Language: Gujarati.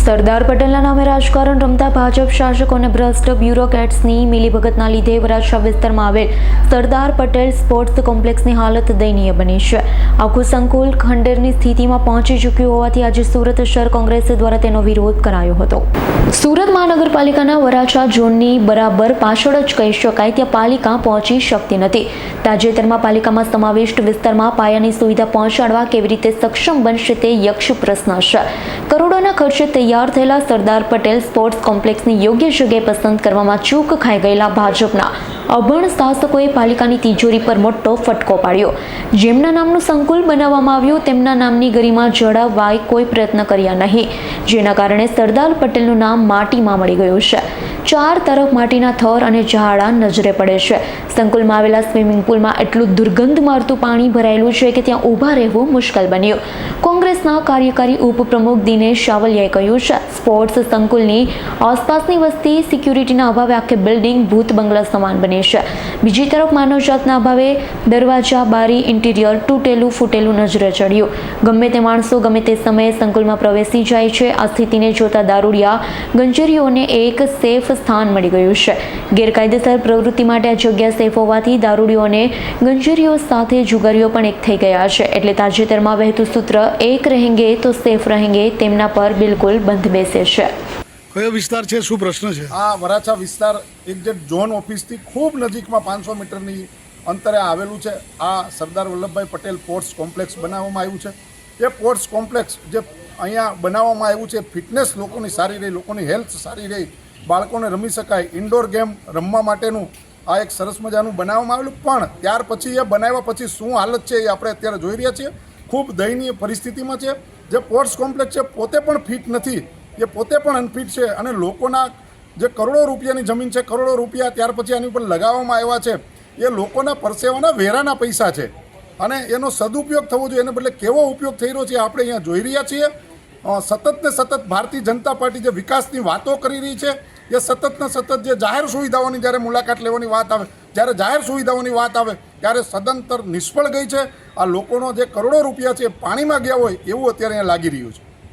સરદાર પટેલના નામે રાજકારણ રમતા ભાજપ શાસકો અને ભ્રષ્ટ બ્યુરોક્રેટ્સની મિલીભગતના લીધે વરાછા વિસ્તારમાં આવેલ સરદાર પટેલ સ્પોર્ટ્સ કોમ્પ્લેક્સની હાલત દયનીય બની છે. આખું સંકુલ ખંડેરની સ્થિતિમાં પહોંચી ચૂક્યું હોવાથી આજે સુરત શહેર કોંગ્રેસ દ્વારા તેનો વિરોધ કરાયો હતો. સુરત મહાનગરપાલિકાના વરાછા ઝોનની બરાબર પાછળ જ કહી શકાય ત્યાં પાલિકા પહોંચી શકતી નથી. તાજેતરમાં પાલિકામાં સમાવિષ્ટ વિસ્તારમાં પાયાની સુવિધા પહોંચાડવા કેવી રીતે સક્ષમ બનશે તે યક્ષ પ્રશ્ન છે. કરોડોના ખર્ચે તૈયાર થયેલા સરદાર પટેલ સ્પોર્ટ્સ કોમ્પ્લેક્સની યોગ્ય જગ્યાએ પસંદ કરવામાં ચૂક ખાઈ ગયેલા ભાજપના. અભણ શાસકોએ પાલિકાની તિજોરી પર મોટો ફટકો પાડ્યો. જેમના નામનું સંકુલ બનાવવામાં આવ્યું, તેમના નામની ગરિમા જળાવવાય કોઈ પ્રયત્ન કર્યા નહીં. જેના કારણે સરદાર પટેલનું નામ માટીમાં મળી ગયું છે. ચાર તરફ માટીના થર અને ઝાડા નજરે પડે છે. સંકુલમાં આવેલા સ્વિમિંગ પુલમાં એટલું દુર્ગંધ મારતું પાણી ભરાયેલું છે કે ત્યાં ઊભા રહેવું મુશ્કેલ બન્યું. કોંગ્રેસના કાર્યકારી ઉપપ્રમુખ દિનેશ શાવલિયાએ કહ્યું છે, સ્પોર્ટ્સ સંકુલની આસપાસની વસ્તી, સિક્યુરિટીના અભાવે આખી બિલ્ડિંગ ભૂત બંગલા સમાન બની છે બીજી તરફ માનવજાતના અભાવે દરવાજા, બારી, ઇન્ટિરિયર તૂટેલું, ફૂટેલું નજરે ચડ્યું. ગમે તે માણસો, ગમે તે સમયે સંકુલમાં પ્રવેશી જાય છે, આ સ્થિતિને જોતા દારૂડિયા ગંજરીઓને એક સેફ સ્થાન મળી ગયું છે. ગેરકાયદેસર પ્રવૃત્તિ માટે આ જગ્યા સેફ હોવાથી દારૂડીઓને ગંજરીઓ સાથે જુગારીઓ પણ એક થઈ ગયા છે. એટલે તાજેતરમાં વહેતું સૂત્ર, એક રહેંગે તો સેફ રહેંગે તેમના પર બિલકુલ બંધ બેસે છે. કયો વિસ્તાર છે? શું પ્રશ્ન છે? આ વરાછા વિસ્તાર એક જે ઝોન ઓફિસથી ખૂબ નજીકમાં પાંચસો મીટરની અંતરે આવેલું છે. આ સરદાર વલ્લભભાઈ પટેલ પોર્ટ્સ કોમ્પ્લેક્સ બનાવવામાં આવ્યું છે. એ પોર્ટ્સ કોમ્પ્લેક્સ જે અહીંયા બનાવવામાં આવ્યું છે, ફિટનેસ લોકોની સારી રહી, લોકોની હેલ્થ સારી રહી, બાળકોને રમી શકાય, ઇન્ડોર ગેમ રમવા માટેનું આ એક સરસ મજાનું બનાવવામાં આવેલું. પણ ત્યાર પછી એ બનાવ્યા પછી શું હાલત છે એ આપણે અત્યારે જોઈ રહ્યા છીએ. ખૂબ દયનીય પરિસ્થિતિમાં છે. જે પોર્ટ્સ કોમ્પ્લેક્સ છે, પોતે પણ ફિટ નથી. એ પોતે પણ અનફિટ છે અને લોકોના જે કરોડો રૂપિયાની જમીન છે, કરોડો રૂપિયા ત્યાર પછી આની ઉપર લગાવવામાં આવ્યા છે, એ લોકોના પરસેવાના વેરાના પૈસા છે. અને એનો સદુપયોગ થવો જોઈએ, એને બદલે કેવો ઉપયોગ થઈ રહ્યો છે આપણે અહીંયા જોઈ રહ્યા છીએ. સતત ને સતત ભારતીય જનતા પાર્ટી જે વિકાસની વાતો કરી રહી છે, એ સતત ને સતત જે જાહેર સુવિધાઓની જ્યારે મુલાકાત લેવાની વાત આવે, જ્યારે જાહેર સુવિધાઓની વાત આવે, ત્યારે સદંતર નિષ્ફળ ગઈ છે. આ લોકોનો જે કરોડો રૂપિયા છે પાણીમાં ગયા હોય, એવું અત્યારે અહીંયા લાગી રહ્યું છે.